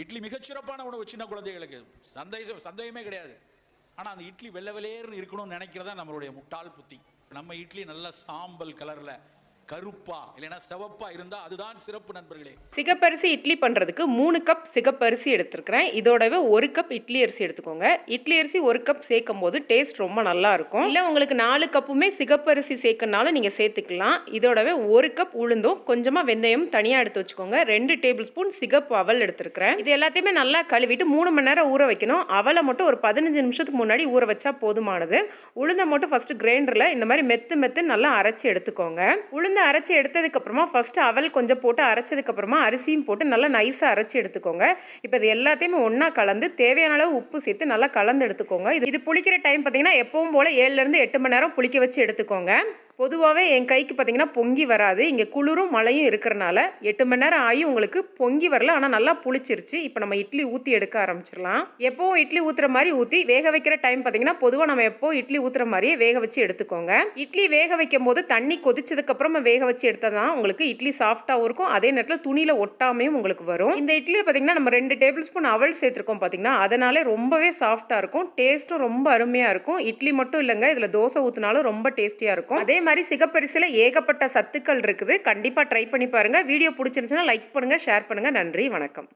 இட்லி மிகச்சிறப்பான உணவு சின்ன குழந்தைகளுக்கு. சந்தேகம் சந்தேகமே கிடையாது. ஆனால் அந்த இட்லி வெள்ளை வெளேர்னு இருக்கணும்னு நினைக்கிறதா நம்மளுடைய முட்டாள் புத்தி. நம்ம இட்லி நல்ல சாம்பல் கலரில் கருப்பா இல்லைனா சிவப்பா இருந்தா அதுதான் சிறப்பு நண்பர்களே. சிகப்பரிசி இட்லி பண்ணுறதுக்கு மூணு கப் சிகப்பரிசி எடுத்திருக்கிறேன். இதோடவே ஒரு கப் இட்லி அரிசி எடுத்துக்கோங்க. இட்லி அரிசி ஒரு கப் சேர்க்கும் போது டேஸ்ட் ரொம்ப நல்லா இருக்கும். இல்லை உங்களுக்கு நாலு கப்புமே சிகப்பரிசி சேர்க்கனாலும் நீங்கள் சேர்த்துக்கலாம். இதோடவே ஒரு கப் உளுந்தும் கொஞ்சமாக வெந்தயம் தனியாக எடுத்து வச்சுக்கோங்க. ரெண்டு டேபிள் ஸ்பூன் சிகப்பு அவல் எடுத்துருக்கிறேன். இது எல்லாத்தையுமே நல்லா கழுவிட்டு மூணு மணி நேரம் ஊற வைக்கணும். அவலை மட்டும் ஒரு பதினஞ்சு நிமிஷத்துக்கு முன்னாடி ஊற வச்சா போதுமானது. உளுந்தை மட்டும் ஃபர்ஸ்ட் கிரைண்டரில் இந்த மாதிரி மெத்து மெத்து நல்லா அரைச்சி எடுத்துக்கோங்க. உளுந்த அரைச்சி எடுத்ததுக்கப்புறமா ஃபஸ்ட்டு ஃபர்ஸ்ட் அவல் கொஞ்சம் போட்டு அரைச்சதுக்கப்புறமா அரிசியும் போட்டு நல்லா நைஸாக அரைச்சி எடுத்துக்கோங்க. இப்போ இது எல்லாத்தையுமே ஒன்றா கலந்து தேவையான அளவு உப்பு சேர்த்து நல்லா கலந்து எடுத்துக்கோங்க. இது இது புளிக்கிற டைம் பார்த்தீங்கன்னா எப்பவும் போல் ஏழுலேருந்து எட்டு மணி நேரம் புளிக்க வச்சு எடுத்துக்கோங்க. பொதுவாகவே என் கைக்கு பார்த்தீங்கன்னா பொங்கி வராது. இங்கே குளிரும் மழையும் இருக்கிறனால எட்டு மணி நேரம் ஆகி உங்களுக்கு பொங்கி வரல. ஆனால் நல்லா புளிச்சிருச்சு. இப்போ நம்ம இட்லி ஊற்றி எடுக்க ஆரம்பிச்சிடலாம். எப்போவும் இட்லி ஊற்றுற மாதிரி ஊற்றி வேக வைக்கிற டைம் பார்த்தீங்கன்னா பொதுவாக நம்ம எப்போ இட்லி ஊற்றுற மாதிரியே வேக வச்சு எடுத்துக்கோங்க. இட்லி வேக வைக்கும் போது தண்ணி கொதிச்சதுக்கப்புறமா வேக வச்சு எடுத்தால் தான் உங்களுக்கு இட்லி சாஃப்டாகவும் இருக்கும். அதே நேரத்தில் துணியில் ஒட்டாமையும் உங்களுக்கு வரும். இந்த இட்லியில் பார்த்தீங்கன்னா நம்ம ரெண்டு டேபிள் ஸ்பூன் அவல் சேர்த்துருக்கோம் பார்த்தீங்கன்னா அதனாலே ரொம்பவே சாஃப்டாக இருக்கும். டேஸ்ட்டும் ரொம்ப அருமையாக இருக்கும். இட்லி மட்டும் இல்லைங்க. இதில் தோசை ஊற்றினாலும் ரொம்ப டேஸ்டியாக இருக்கும். அதே மாதிரி மாதிரி சிகப்பரிசியில் ஏகப்பட்ட சத்துக்கள் இருக்குது. கண்டிப்பாக ட்ரை பண்ணி பாருங்கள் வீடியோ பிடிச்சிருந்துச்சுன்னா லைக் பண்ணுங்கள் ஷேர் பண்ணுங்கள் நன்றி வணக்கம்.